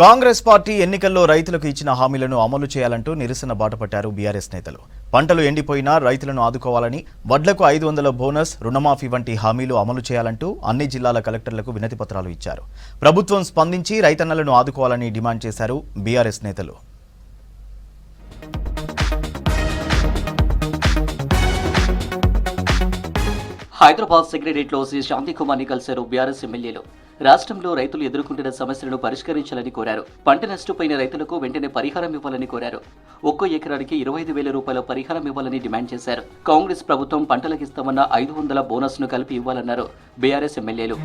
Congress party ఎన్నికల్లో రైతులకు ఇచ్చిన హామీలను అమలు చేయాలంటూ నిరసన బాటపట్టారు బీఆర్ఎస్ నేతలు. పంటలు ఎండిపోయినా రైతులను ఆదుకోవాలని వడ్లకు ఐదు వందల బోనస్ రుణమాఫీ వంటి హామీలు అమలు చేయాలంటూ అన్ని జిల్లాల కలెక్టర్లకు వినతి పత్రాలు ఇచ్చారు. ప్రభుత్వం స్పందించి రైతన్నలను ఆదుకోవాలని డిమాండ్ చేశారు బీఆర్ఎస్ నేతలు. హైదరాబాద్ సెక్రటరియట్లో శ్రీ శాంతికుమార్ని కలిశారు బీఆర్ఎస్ ఎమ్మెల్యేలు. రాష్ట్రంలో రైతులు ఎదుర్కొంటున్న సమస్యలను పరిష్కరించాలని కోరారు. పంట నష్టపోయిన రైతులకు వెంటనే పరిహారం ఇవ్వాలని కోరారు. ఒక్కో ఎకరానికి ఇరవై ఐదు వేల రూపాయల పరిహారం ఇవ్వాలని డిమాండ్ చేశారు. కాంగ్రెస్ ప్రభుత్వం పంటలకు ఇస్తామన్న ఐదు వందల బోనస్ను కలిపి ఇవ్వాలన్నారు బీఆర్ఎస్ ఎమ్మెల్యేలు.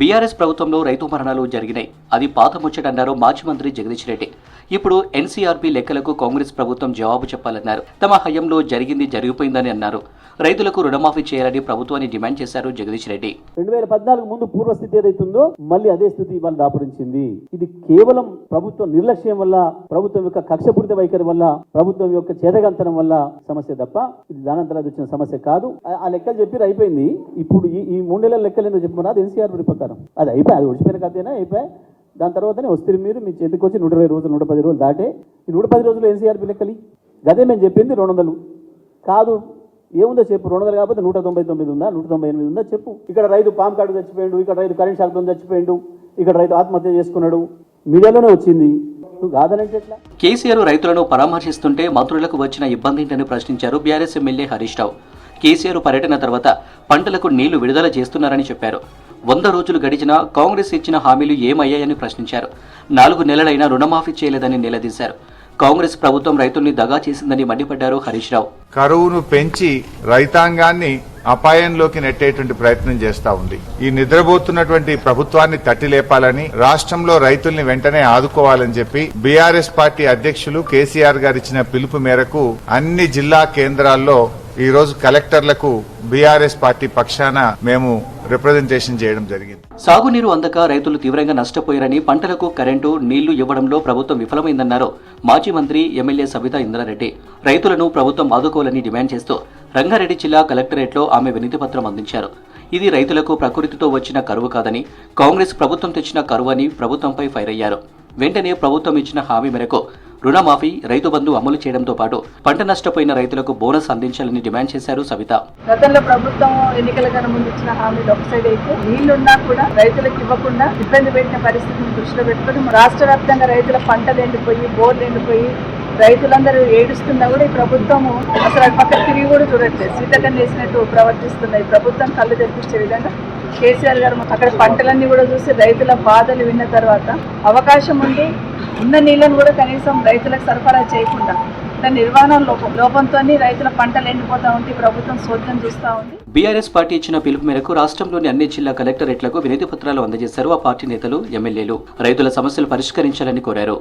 బీఆర్ఎస్ ప్రభుత్వంలో రైతు మరణాలు జరిగినాయి. అది పాత ముచ్చటన్నారు మాజీ మంత్రి జగదీష్ రెడ్డి. ఇప్పుడు ఎన్సీఆర్పీ లెక్కలకు కాంగ్రెస్ ప్రభుత్వం జవాబు చెప్పాలన్నారు. తమ హయంలో జరిగింది జరిగిపోయిందని అన్నారు. రైతులకు రుణమాఫీ చేయాలని ప్రభుత్వాన్ని డిమాండ్ చేశారు జగదీష్ రెడ్డి. రెండు వేల పద్నాలుగు ముందు పూర్వస్థితి ఏదైతుందో మళ్ళీ అదే స్థితి ఇవాళ దాపురించింది. ఇది కేవలం ప్రభుత్వం నిర్లక్ష్యం వల్ల ప్రభుత్వం యొక్క కక్షపూరిత వైఖరి వల్ల ప్రభుత్వం యొక్క చేతగంతనం వల్ల సమస్య తప్ప ఇది దానంతరం వచ్చిన సమస్య కాదు. ఆ- లెక్కలు చెప్పి అయిపోయింది. ఇప్పుడు ఈ మూడు నెలల లెక్కలు ఏందో చెప్పమన్నా అది ఎన్సీఆర్ ప్రకారం అది అయిపోయి అది ఒడిచిపోయిన కథేనా? అయిపోయి దాని తర్వాతనే వస్తే మీరు మీ చేతికి వచ్చి నూట ఇరవై రోజులు నూట పది రోజులు దాటే. ఈ నూట పది రోజులు ఎన్సీఆర్పీ లెక్కలి గదే మేము చెప్పింది రెండు వందలు. కాదు ఏముందో చెప్పు రెండు వందలు కాకపోతే నూట తొంభై తొమ్మిది ఉందా? నూట తొంభై ఎనిమిది ఉందా? చెప్పు. ఇక్కడ రైతు పామ్ కార్డు చచ్చిపోయాడు ఇక్కడ రైతు కరెంట్ శాఖతో చచ్చిపోయాడు ఇక్కడ రైతు ఆత్మహత్య చేసుకున్నాడు. మీడియాలోనే వచ్చింది. నువ్వు ఎట్లా? కేసీఆర్ రైతులను పరామర్శిస్తుంటే మంత్రులకు వచ్చిన ఇబ్బంది ఏంటని ప్రశ్నించారు BRS MLA Harish Rao. KCR పర్యటన తర్వాత పంటలకు నీళ్ళు విడుదల చేస్తున్నారని చెప్పారు. వంద రోజులు గడిచినా కాంగ్రెస్ ఇచ్చిన హామీలు ఏమయ్యాయని ప్రశ్నించారు. నాలుగు నెలలైనా రుణమాఫీ చేయలేదని నిలదీశారు. కాంగ్రెస్ ప్రభుత్వం రైతుల్ని దగా చేసిందని మండిపడ్డారు హరీష్ రావు. కరువును పెంచి రైతాంగాన్ని అపాయంలోకి నెట్టేటువంటి ప్రయత్నం చేస్తా ఉంది. ఈ నిద్రపోతున్నటువంటి ప్రభుత్వాన్ని తట్టి లేపాలని రాష్ట్రంలో రైతుల్ని వెంటనే ఆదుకోవాలని చెప్పి బీఆర్ఎస్ పార్టీ అధ్యక్షులు కేసీఆర్ గారు ఇచ్చిన పిలుపు మేరకు అన్ని జిల్లా కేంద్రాల్లో ఈ రోజు కలెక్టర్లకు బీఆర్ఎస్ పార్టీ పక్షాన మేము రిప్రజెంటేషన్ చేయడం జరిగింది. సాగునీరు అందక రైతులు తీవ్రంగా నష్టపోయారని పంటలకు కరెంటు నీళ్ళు ఇవ్వడంలో ప్రభుత్వం విఫలమైందన్నారు మాజీ మంత్రి ఎమ్మెల్యే సబితా ఇంద్రారెడ్డి. రైతులను ప్రభుత్వం ఆదుకోవాలని డిమాండ్ చేస్తూ రంగారెడ్డి జిల్లా కలెక్టరేట్లో ఆమె వినతి పత్రం అందించారు. ఇది రైతులకు ప్రకృతితో వచ్చిన కరువు కాదని కాంగ్రెస్ ప్రభుత్వం తెచ్చిన కరువు అని ప్రభుత్వంపై ఫైర్ అయ్యారు. వెంటనే ప్రభుత్వం ఇచ్చిన హామీ మేరకు రుణమాఫీ రైతు బంధు అమలు చేయడంతో పాటు పంట నష్టపోయిన రైతులకు బోనస్ అందించాలని డిమాండ్ చేశారు సవిత గతంలో ప్రభుత్వం ఎన్నికల కన్నా ముందు ఇచ్చిన హామీలు ఒక సైడ్ అయితే నీళ్ళున్నా కూడా రైతులకు ఇవ్వకుండా ఇబ్బంది పెట్టిన పరిస్థితిని దృష్టిలో పెట్టుకుని రాష్ట్ర వ్యాప్తంగా రైతుల పంటలు ఎండిపోయి బోర్లు ఎండిపోయి రైతులందరూ ఏడుస్తున్నా కూడా ఈ ప్రభుత్వము అసలు పక్క తిరిగి కూడా చూడట్లేదు. సీతకం చేసినట్టు ప్రవర్తిస్తున్నాయి. ప్రభుత్వం కళ్ళు తెప్పించే విధంగా కేసీఆర్ గారు అక్కడ పంటలన్నీ కూడా చూసి రైతుల బాధలు విన్న తర్వాత అవకాశం ఉండి ఉన్న నీళ్ళను కూడా కనీసం రైతులకు సరఫరా చేయకుండా నిర్వహణ లోపం లోపంతో రైతుల పంటలు ఎండిపోతా ఉంటే ప్రభుత్వం సోద్యం చూస్తూ ఉంది. బీఆర్ఎస్ పార్టీ ఇచ్చిన పిలుపు మేరకు రాష్ట్రంలోని అన్ని జిల్లా కలెక్టరేట్లకు వినతి పత్రాలు అందజేశారు ఆ పార్టీ నేతలు ఎమ్మెల్యేలు. రైతుల సమస్యలు పరిష్కరించాలని కోరారు.